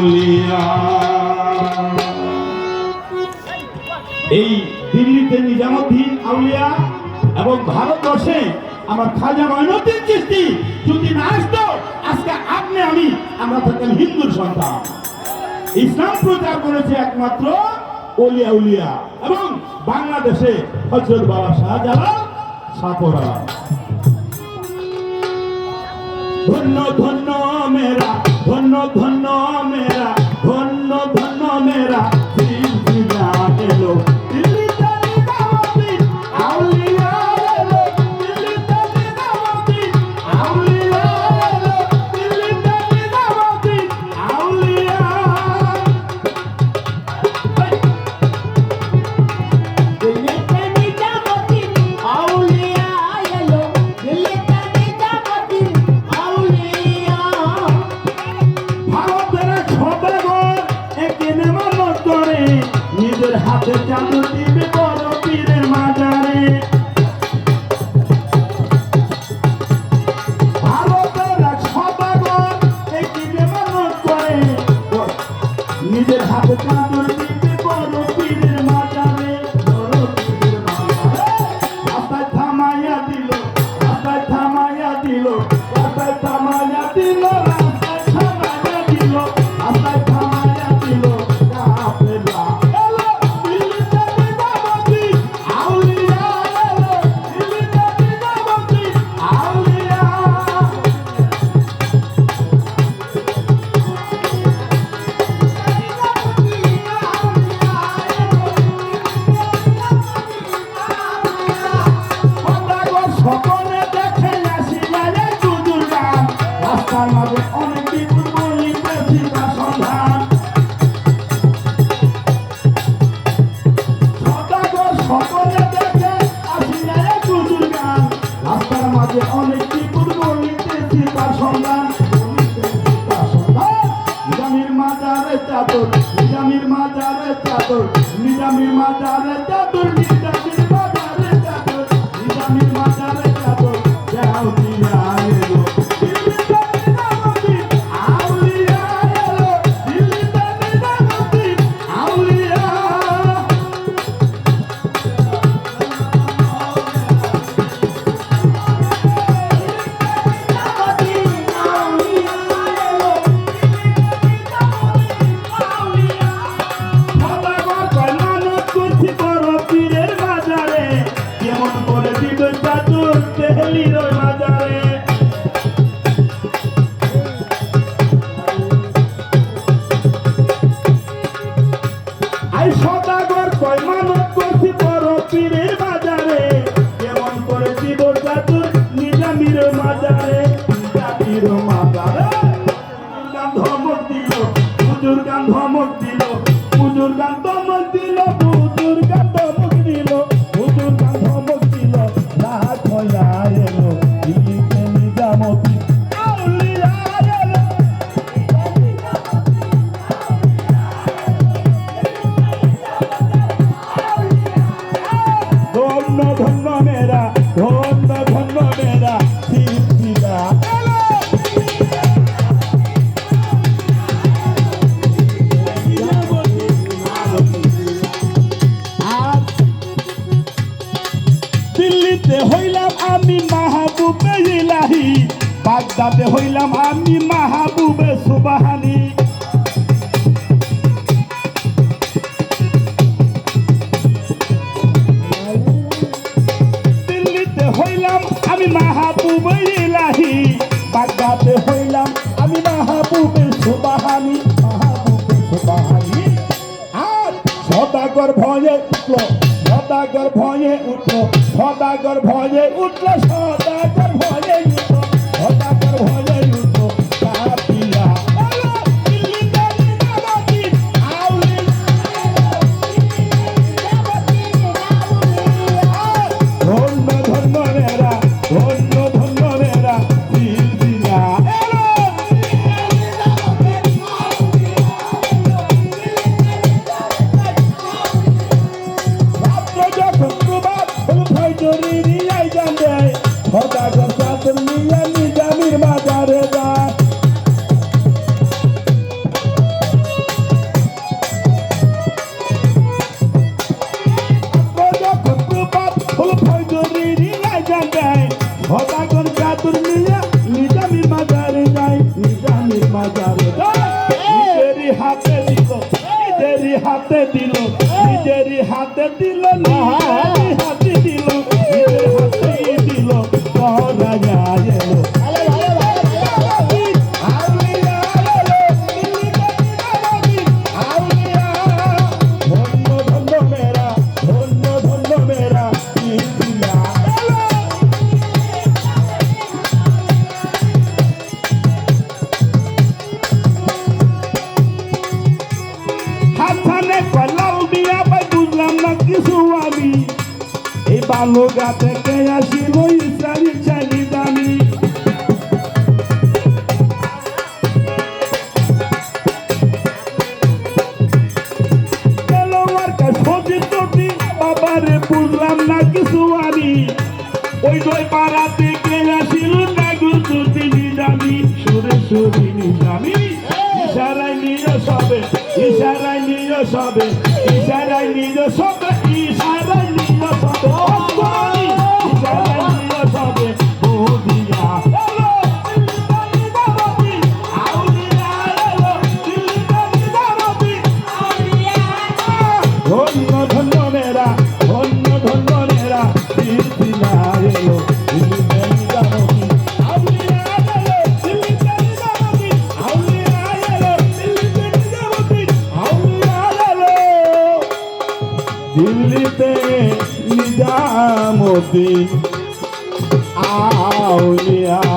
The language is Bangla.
আউলিয়া এই দিল্লিতে নিজামুদ্দিন আউলিয়া এবং ভারতবর্ষে আমার খাজা মঈনুদ্দিন চিস্তি যদি না আসতো, আজকে আপনি আমি, আমরা থাকতাম হিন্দুর সন্তান। ইসলাম প্রচার করেছে একমাত্র ওলিয়া উলিয়া এবং বাংলাদেশে হজরত বাবা শাহজালাল সাপরা। ধন্য ধন্য মেরা ধন্য ধন্য মেরা ধন্য ধন্য মেরা সিলসিলা এলো। দিল্লিতে নিজামির মাজারে চাদর নিজামির মাজারে চাদর। সদাগর কয়মানত করছি বড় পীরের বাজারে। কেমন করে দিব চাদর নিজামির মাজারে। নিজামির মাজারে গান ধমক ইলাহি বাগদাদে হইলাম আমি মাহবুবে সুবাহানি। দিল্লিতে হইলাম আমি মাহবুবে ইলাহি, বাগদাদে হইলাম আমি মাহবুবে সুবাহানি। মাহবুবে সুবাহানি। আর সদাগর ভয়ে উঠল, সদাগর ভয়ে উঠল, সদাগর ভয়ে উঠল, সদাগর ভয়ে উঠল নিজেরই হাতে দিল নিজেরই হাতে দিল নিজেরই হাতে দিল না বালুগা থেকে আসিল ইসরায়েল চাইনি দামি। তেলোয়ার কা সজি টটি বাবারে বুঝলাম না কিছু আমি। ওই দই পাড়া থেকে আসিল না গুতুতি নিজামি। সুরে সুরি নিজামি, ইশারায় নিজ সবে ইশারায় নিজ সবে ইশারায় নিজ সবে দিল্লিতে নিজামতি আউলিয়া